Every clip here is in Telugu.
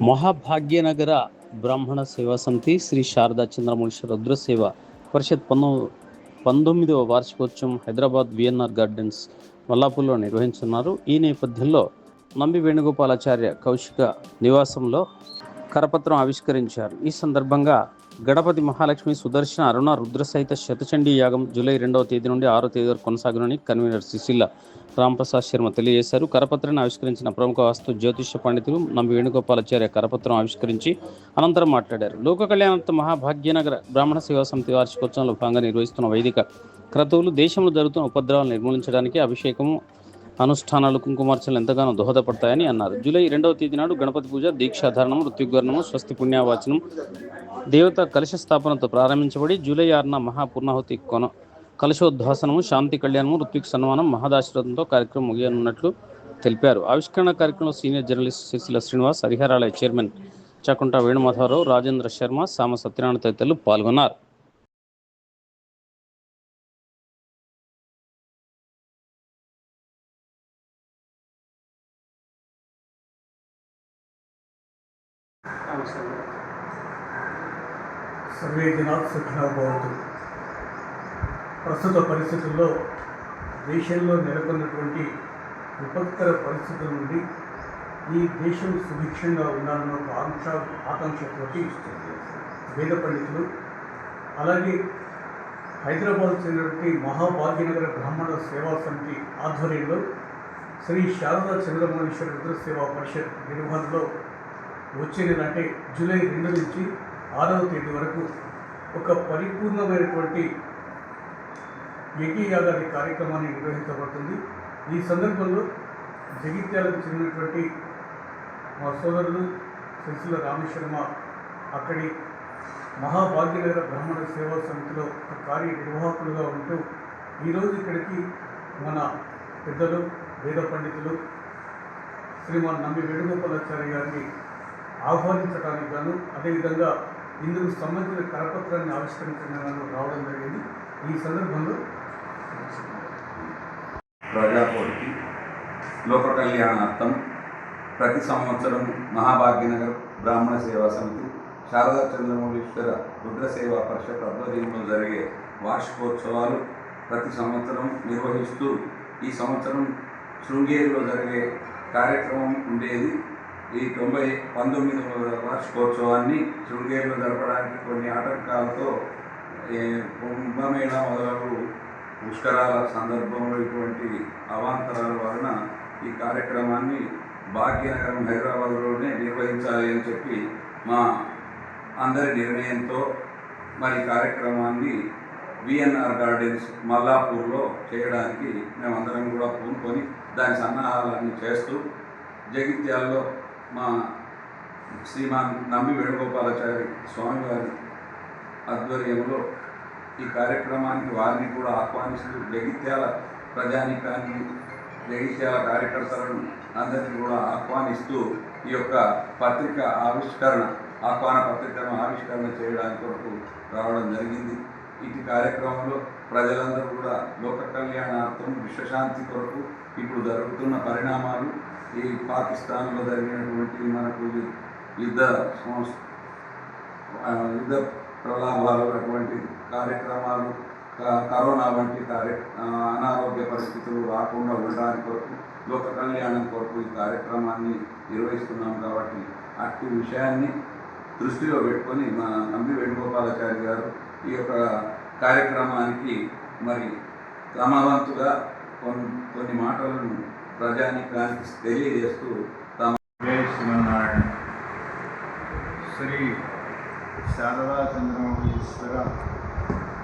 మహాభాగ్యనగర బ్రాహ్మణ సేవా సమితి శ్రీ శారదా చంద్రమౌళి రుద్ర సేవ పరిషత్ పంతొ పంతొమ్మిదవ వార్షికోత్సవం హైదరాబాద్ విఎన్ఆర్ గార్డెన్స్ మల్లాపూర్లో నిర్వహించున్నారు ఈ నేపథ్యంలో నంబి వేణుగోపాలాచార్య కౌశిక నివాసంలో కరపత్రం ఆవిష్కరించారు. ఈ సందర్భంగా గణపతి మహాలక్ష్మి సుదర్శన అరుణ రుద్ర సహిత శతచండీ యాగం జూలై రెండవ తేదీ నుండి ఆరో తేదీ వరకు కొనసాగునని కన్వీనర్ సుశీల రాంప్రసాద్ శర్మ తెలియజేశారు. కరపత్రాన్ని ఆవిష్కరించిన ప్రముఖ వాస్తు జ్యోతిష పండితులు నంబి వేణుగోపాలాచార్య కరపత్రం ఆవిష్కరించి అనంతరం మాట్లాడారు. లోక కళ్యాణార్థ మహాభాగ్యనగర బ్రాహ్మణ సేవా సమితి వార్షికోత్సవంలో భాగంగా నిర్వహిస్తున్న వైదిక క్రతువులు దేశంలో జరుగుతున్న ఉపద్రవాలను నిర్మూలించడానికి అభిషేకము అనుష్ఠానాలు కుంకుమార్చనలు ఎంతగానో దోహదపడతాయని అన్నారు. జూలై రెండవ తేదీ నాడు గణపతి పూజ దీక్షాధారణం ఋత్యుగర్ణము స్వస్తి పుణ్యావాచనం దేవత కలశ స్థాపనతో ప్రారంభించబడి జూలై ఆరున మహాపూర్ణాహుతి కొన కలశోద్వాసనము శాంతి కళ్యాణము ఋత్విక్ సన్మానం మహదాశీర్వాదంతో కార్యక్రమం ముగియనున్నట్లు తెలిపారు. ఆవిష్కరణ కార్యక్రమంలో senior journalist Sirisilla Srinivas Hariharalaya chairman Chakunta Venumadhavarao Rajendra Sharma Sama Satyanarayana తదితరులు పాల్గొన్నారు. సర్వే జనాలు సుఖినో భవంతు ప్రస్తుత పరిస్థితుల్లో దేశంలో నెలకొన్నటువంటి విపత్కర పరిస్థితుల నుండి ఈ దేశం సుభిక్షంగా ఉండాలన్న ఒక ఆంక్ష ఆకాంక్షతోటి వేద పండితులు అలాగే హైదరాబాద్ చెందినటువంటి మహాభాగ్యనగర బ్రాహ్మణ సేవా సమితి ఆధ్వర్యంలో శ్రీ శారదా చంద్రమౌళీశ్వర రుద్ర సేవా పరిషత్ నిర్వహణలో వచ్చే నెల అంటే జూలై రెండు నుంచి ఆరవ తేదీ వరకు ఒక పరిపూర్ణమైనటువంటి యజ్ఞయాగాది కార్యక్రమాన్ని నిర్వహించబడుతుంది. ఈ సందర్భంలో జగిత్యాలకు చెందినటువంటి మా సోదరులు సిరిసిల్ల రామశర్మ అక్కడి మహాభాగ్యనగర బ్రాహ్మణ సేవా సమితిలో ఒక కార్యనిర్వాహకులుగా ఉంటూ ఈరోజు ఇక్కడికి మన పెద్దలు వేద పండితులు శ్రీమాన్ నమ్మి వేణుగోపాలాచార్య గారిని ఆహ్వానించడానికి గాను అదేవిధంగా ఇందుకు సంబంధించిన కరపత్రాన్ని ఆవిష్కరించడానికి రావడం జరిగింది. ఈ సందర్భంలో ప్రజాకోటికి లోక కళ్యాణార్థం ప్రతి సంవత్సరం మహాభాగ్యనగర్ బ్రాహ్మణ సేవా సమితి శారదా చంద్రమౌళీశ్వర రుద్ర సేవా పరిషత్ ఆధ్వర్యంలో జరిగే వార్షికోత్సవాలు ప్రతి సంవత్సరం నిర్వహిస్తూ ఈ సంవత్సరం శృంగేరిలో జరిగే కార్యక్రమం ఉండేది. ఈ తొంభై పంతొమ్మిదవ వార్షికోత్సవాన్ని శృంగేరిలో జరపడానికి కొన్ని ఆటంకాలతో కుంభమేళ మొదలగు పుష్కరాల సందర్భంలో ఇటువంటి అవాంతరాల వలన ఈ కార్యక్రమాన్ని భాగ్యనగరం హైదరాబాద్లోనే నిర్వహించాలి అని చెప్పి మా అందరి నిర్ణయంతో మరి కార్యక్రమాన్ని విఎన్ఆర్ గార్డెన్స్ మల్లాపూర్లో చేయడానికి మేమందరం కూడా పూనుకొని దాని సన్నాహాలన్నీ చేస్తూ జగిత్యాల్లో మా శ్రీమాన్ నమ్మి వేణుగోపాలాచారి స్వామివారి ఆధ్వర్యంలో ఈ కార్యక్రమానికి వారిని కూడా ఆహ్వానిస్తూ జగిత్యాల ప్రజానికాన్ని జగిత్యాల కార్యకర్తలను అందరినీ కూడా ఆహ్వానిస్తూ ఈ యొక్క పత్రిక ఆవిష్కరణ ఆహ్వాన పత్రికను ఆవిష్కరణ చేయడానికి కొరకు రావడం జరిగింది. ఇటు కార్యక్రమంలో ప్రజలందరూ కూడా లోక కళ్యాణార్థం విశ్వశాంతి కొరకు ఇప్పుడు జరుగుతున్న పరిణామాలు ఈ పాకిస్తాన్లో జరిగినటువంటి మనకు యుద్ధ సంస్ యుద్ధ ప్రలాభాలు అటువంటి కార్యక్రమాలు కరోనా వంటి కార్య అనారోగ్య పరిస్థితులు రాకుండా ఉండడానికి కొరకు లోక కళ్యాణం కొరకు ఈ కార్యక్రమాన్ని నిర్వహిస్తున్నాం కాబట్టి అట్టి విషయాన్ని దృష్టిలో పెట్టుకొని మా నంబి వేణుగోపాలాచారి గారు ఈ యొక్క కార్యక్రమానికి మరి తమ వంతుగా కొన్ని కొన్ని మాటలను ప్రజానికానికి తెలియజేస్తూ తమ జై శ్రీమన్నారాయణ. శ్రీ శారదా చంద్రమౌళీశ్వర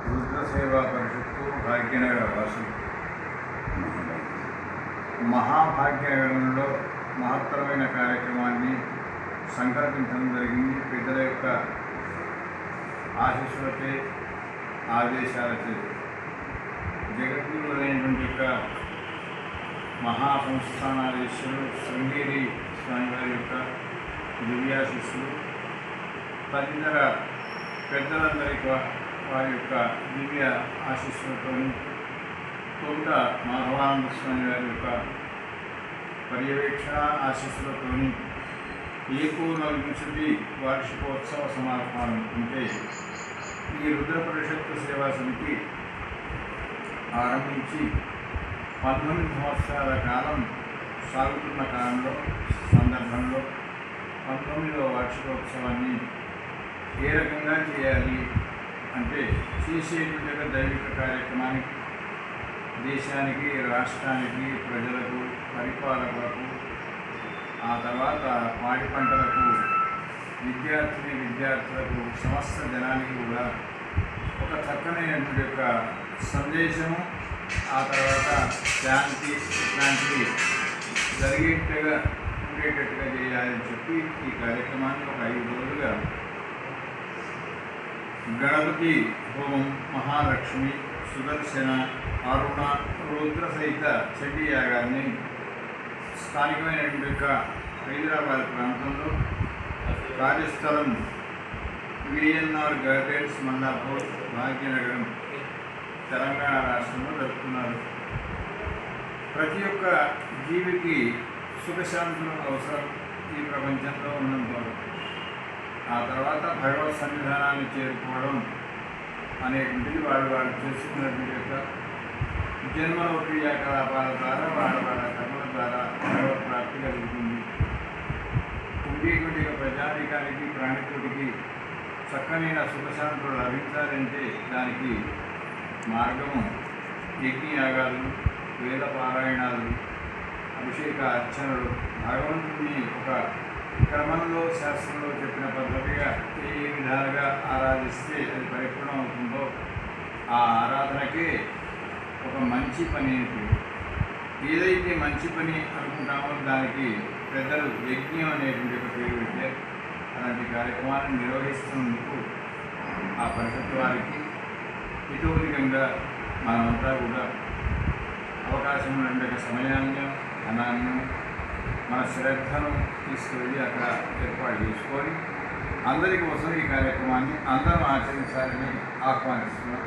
రుద్ర సేవా పరిషత్తు భాగ్యనగర వాసులు. మహాభాగ్యనగరంలో మహత్తరమైన కార్యక్రమాన్ని సంకల్పించడం జరిగింది. పెద్దల యొక్క ఆశీస్సులచే ఆదేశాలచే జగద్గురువులైనటువంటి యొక్క మహాసంస్థానాధీశులు శృంగేరి స్వామివారి యొక్క దివ్యాశిస్సులు తదితర పెద్దలందరి వారి యొక్క దివ్య ఆశీస్సులతో తొమ్మిద మాధవానంద స్వామి వారి యొక్క పర్యవేక్షణ ఆశీస్సులతో ఏకోనవింశతి వార్షికోత్సవ సమారోహం ఉంటే ఈ రుద్ర పరిషత్తు సేవా సమితి ఆరంభించి పంతొమ్మిది సంవత్సరాల కాలం సాగుతున్న కాలంలో సందర్భంలో పంతొమ్మిదవ వార్షికోత్సవాన్ని ఏ రకంగా చేయాలి అంటే చేసేటువంటి దైవిక కార్యక్రమానికి దేశానికి రాష్ట్రానికి ప్రజలకు పరిపాలకులకు ఆ తర్వాత పాడి పంటలకు విద్యార్థిని విద్యార్థులకు సమస్త జనానికి కూడా ఒక చక్కనైనటువంటి యొక్క సందేశము. ఆ తర్వాత శాంతి ఇట్లాంటివి జరిగేట్టుగా ఉండేటట్టుగా చేయాలని చెప్పి ఈ కార్యక్రమాన్ని ఒక ఐదు రోజులుగా గణపతి హోమం మహాలక్ష్మి సుదర్శన అరుణ రుద్ర సహిత చండీ యాగాన్ని స్థానికమైనటువంటి యొక్క హైదరాబాద్ ప్రాంతంలో కార్యస్థలం విఎన్ఆర్ గార్డెన్స్ మల్లాపూర్ భాగ్యనగరం తెలంగాణ రాష్ట్రంలో జరుపుతున్నారు ప్రతి ఒక్క జీవికి సుఖశాంతులు అవసరం ఈ ప్రపంచంలో ఉన్నంత ఆ తర్వాత భగవత్ సన్నిధానాన్ని చేరుకోవడం అనేటువంటిది వాడు వాడు చేసుకున్నటువంటి యొక్క జన్మలో క్రియాకలాపాల ద్వారా వాడు వాళ్ళ కర్మల ద్వారా భగవత్ ప్రాప్తి కలుగుతుంది. ఉండేటువంటి ప్రజాధికారికి ప్రాణికుడికి చక్కనైన సుఖశాంతులు లభించాలంటే దానికి మార్గము యజ్ఞయాగాలు వేద పారాయణాలు అభిషేక అర్చనలు భగవంతుని ఒక క్రమంలో శాస్త్రంలో చెప్పిన పద్ధతిగా ఏ విధాలుగా ఆరాధిస్తే అది పరిపూర్ణం అవుతుందో ఆ ఆరాధనకే ఒక మంచి పని ఏదైతే మంచి పని అనుకుంటామో దానికి పెద్దలు యజ్ఞం అనేటువంటి ఒక పేరు పెట్టారు. అలాంటి కార్యక్రమాలను నిర్వహిస్తున్నందుకు ఆ పరిషత్ వారికి ఇతోధికంగా మనమంతా కూడా అవకాశం ఉండే సమయాన్ని ధనాన్ని మన శ్రద్ధను తీసుకువెళ్ళి అక్కడ ఏర్పాటు చేసుకొని అందరి కోసం ఈ కార్యక్రమాన్ని అందరం ఆచరించాలని ఆహ్వానిస్తున్నాం.